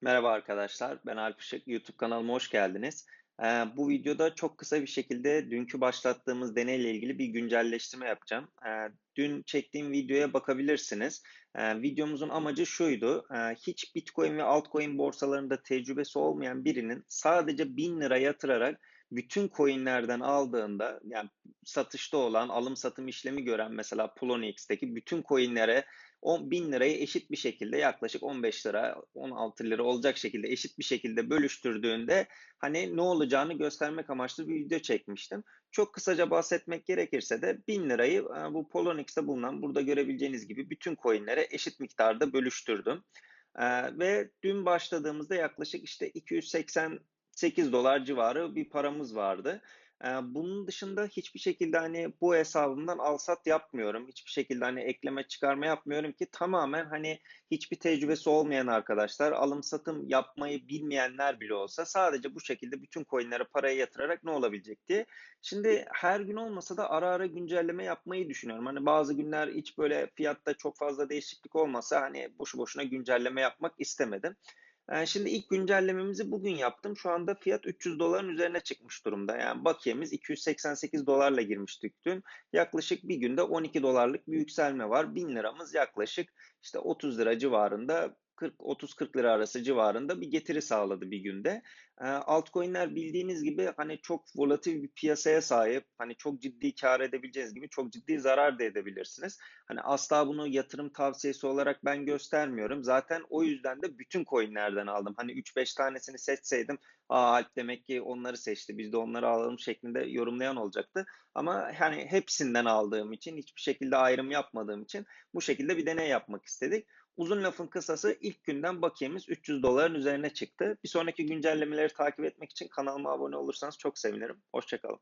Merhaba arkadaşlar, ben Alp Işık. YouTube kanalıma hoş geldiniz. Eee, bu videoda çok kısa bir şekilde dünkü başlattığımız deneyle ilgili bir güncelleştirme yapacağım. Eee, dün çektiğim videoya bakabilirsiniz. Eee, videomuzun amacı şuydu, eee, hiç Bitcoin ve altcoin borsalarında tecrübesi olmayan birinin sadece 1000 lira yatırarak bütün coinlerden aldığında, yani satışta olan, alım satım işlemi gören mesela Polonieks'teki bütün coinlere on 1000 lirayı eşit bir şekilde yaklaşık 15 lira, 16 lira olacak şekilde eşit bir şekilde bölüştürdüğünde hani ne olacağını göstermek amaçlı bir video çekmiştim. Çok kısaca bahsetmek gerekirse de 1000 lirayı e, bu Polonieks'te bulunan burada görebileceğiniz gibi bütün coinlere eşit miktarda bölüştürdüm. E, ve dün başladığımızda yaklaşık işte 288 dolar civarı bir paramız vardı. Bunun dışında hiçbir şekilde, hani, bu hesabımdan al-sat yapmıyorum. Hiçbir şekilde, hani, ekleme çıkarma yapmıyorum ki tamamen, hani, hiçbir tecrübesi olmayan arkadaşlar, alım satım yapmayı bilmeyenler bile olsa sadece bu şekilde bütün coin'lere parayı yatırarak ne olabilecek diye. Şimdi her gün olmasa da ara ara güncelleme yapmayı düşünüyorum. Hani, bazı günler hiç böyle fiyatta çok fazla değişiklik olmasa, hani, boşu boşuna güncelleme yapmak istemedim. Eee, şimdi ilk güncellememizi bugün yaptım. Şu anda fiyat 300 doların üzerine çıkmış durumda. Yani bakiyemiz 288 dolarla girmiştik dün. Yaklaşık bir günde 12 dolarlık bir yükselme var. 1000 liramız yaklaşık işte 30 lira civarında 40 30-40 lira arası civarında bir getiri sağladı bir günde. Altcoin'ler bildiğiniz gibi hani çok volatil bir piyasaya sahip. Hani çok ciddi kâr edebileceğiniz gibi çok ciddi zarar da edebilirsiniz. Hani asla bunu yatırım tavsiyesi olarak ben göstermiyorum. Zaten o yüzden de bütün coin'lerden aldım. Hani 3-5 tanesini seçseydim, "A, Alp demek ki onları seçti, biz de onları alalım." şeklinde yorumlayan olacaktı. Ama hani hepsinden aldığım için, hiçbir şekilde ayrım yapmadığım için bu şekilde bir deney yapmak istedik. Uzun lafın kısası ilk günden bakiyemiz 300 doların üzerine çıktı. Bir sonraki güncellemeleri takip etmek için kanalıma abone olursanız çok sevinirim. Hoşça kalın.